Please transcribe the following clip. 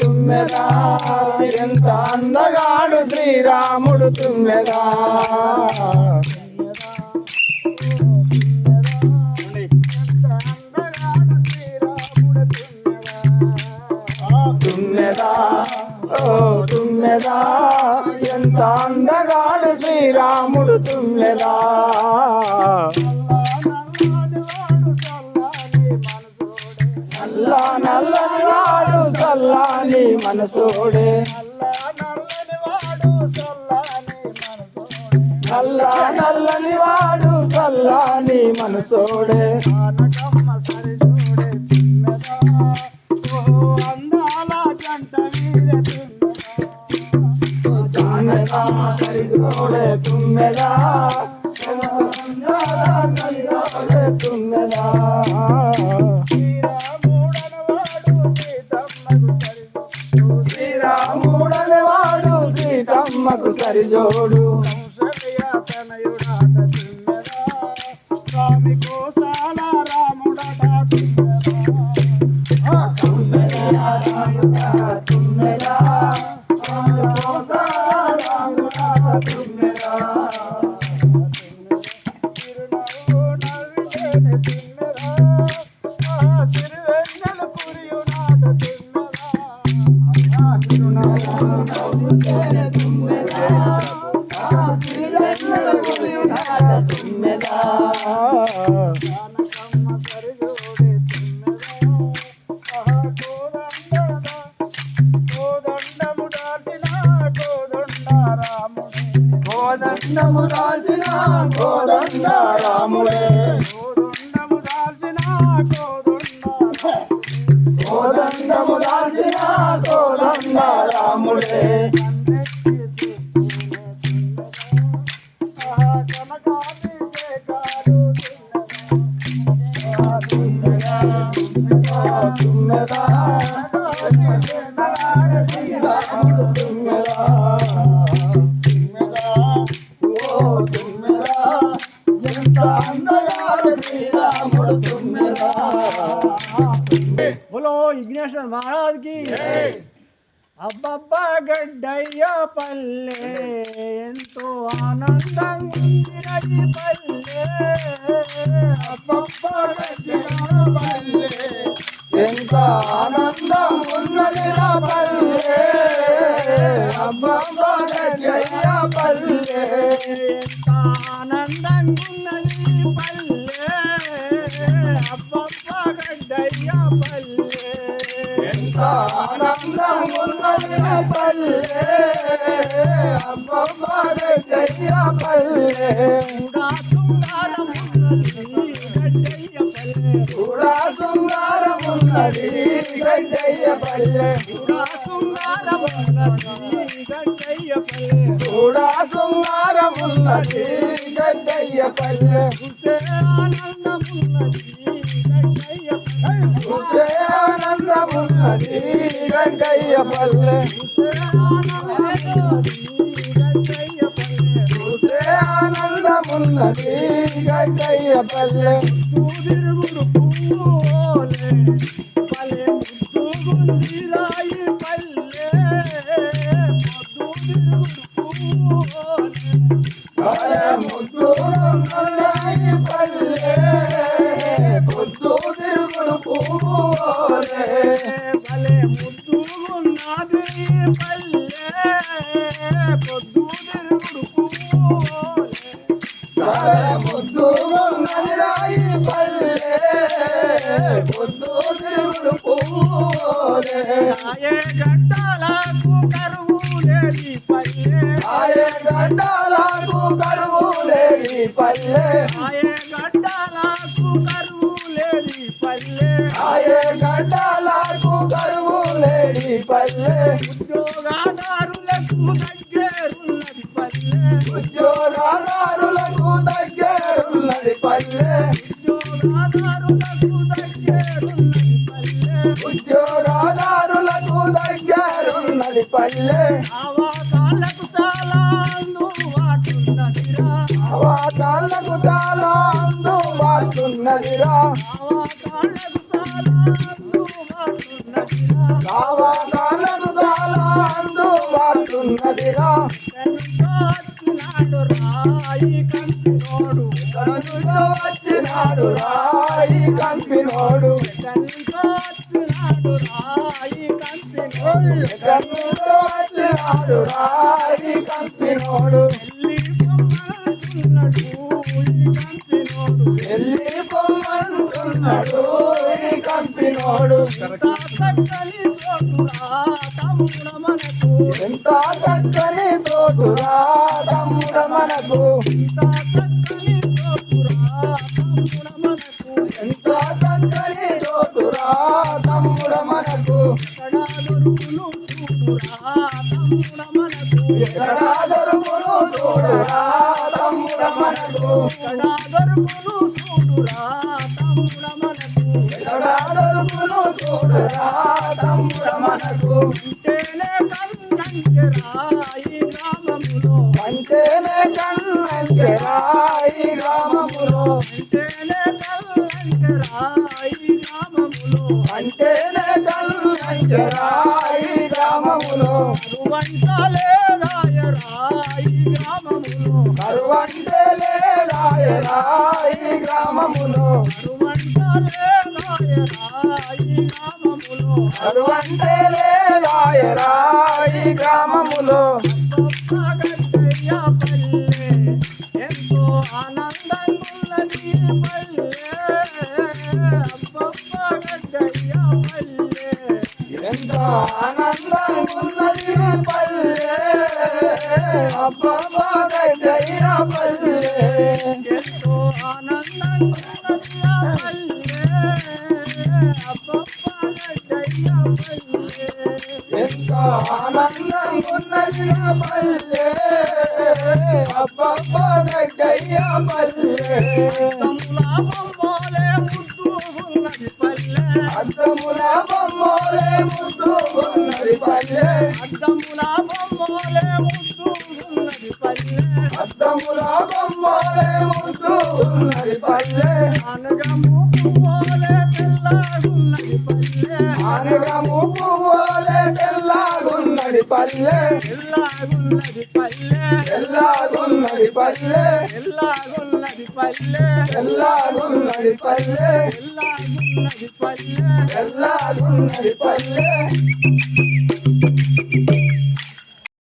తుమ్మెదా ఎంత అందగాడు శ్రీరాముడు తుమ్మెదా. తుమ్మెదా ఓ తుమ్మెదా ఎంత అందగాడు శ్రీరాముడు తుమ్మెదా. మనసోడే. నల్ల నల్లని వాడు సల్లాని మనసోడే. అందాల తుమ్మెదా సరిగోడే తుమ్మెదా. సీతమ్మకు సరిజోడు స్వామి కోసాల రాముడట తుమ్మెదా కోదండము దాల్చిన కోదండ రాముడే. కోదండము దాల్చిన కోదండ రాముడే. తుమ్మెదా శ్రీరాముడు తుమ్మెదా బోలో విఘ్నేశ్వర మహారాజ్కి అబ్బబ్బా గడ్డయ్య పల్లె ఎంతో ఆనందంగా ఉందినది పల్లె అబ్బబ్బా గడ్డిన పల్లె పల్లె ఎంత ఆనందం ఉన్నది పల్లె అబ్బబ్బా గడ్డయ్య పల్లె ఉన్నది గడ్డయ్య పల్లె కూడా శృంగారం ఉన్నది గడ్డయ్య పల్లె కూడా శృంగారం ఉన్నది గడ్డయ్య పల్లె ఆనందం ఉన్నది పల్లె చూస్తే ఆనందం ఉన్నది గడ్డయ్య పల్లె. పూలే పొద్దు తిరుగుడు పువ్వులే ఆయే గడ్డలకు కరువు లేని పల్లె. ఆయే గడ్డాలకు కరువు లేని పల్లె ఆయే గడ్డలకు కరువు లేని పల్లె ఆయే గడ్డాలకు కరువు లేని పల్లె ఉద్యోగదారులకు పిల్లే అవతాలకు చాలా అందుబాటున్నదిరా. అవతాలకు చాలా అందుబాటున్నదిరా. అవతాలకు చాలా అందుబాటున్నదిరా. రాయి కంపినోడు. వచ్చినాడు రాయి కంపినోడు. రాయి కంపినోడు. వచ్చినాడు రాయి కంపినోడు. వెళ్ళి పొమ్మంటున్నాడు కంపినోడు. ఎల్లి పొమ్మంటున్నాడు ఈ కంపినోడు. ఇంత చక్కని చోటురా తమ్ముడ మనకు. ఎంత చక్కని దొరుకును చూడురా తమ్ముడ మనకు. దొరుకును చూడురా తమ్ముడ మనకు అంటేనే కన్నంకెరా ఈ గ్రామములో. అంటేనే కన్నంకెరా ఈ గ్రామములో. అంటేనే కన్నంకెరా ఈ గ్రామములో. అంటేనే కన్నంకెరా ఈ గ్రామములో. కరువంట లేదాయరా ఈ గ్రామములో. కరువంటే లేదాయరా ఈ గ్రామములో కరువంట లేదాయరా ఈ గ్రామములో ఎంతో ఆనందంగున్నది ఎంతో ఆనందంగున్నది పల్లె పల్లె. ఎంతో ఆనందం ఉన్నది ఆ పల్లె అబ్బబ్బా గడ్డయ్య పల్లె తమ్ములా బొమ్మలే ముద్దు ఉన్నది పల్లె పల్లె తెల్లగున్నది పల్లె తెల్లగున్నది పల్లె తెల్లగున్నది పల్లె తెల్లగున్నది పల్లె తెల్లగున్నది పల్లె తెల్లగున్నది పల్లె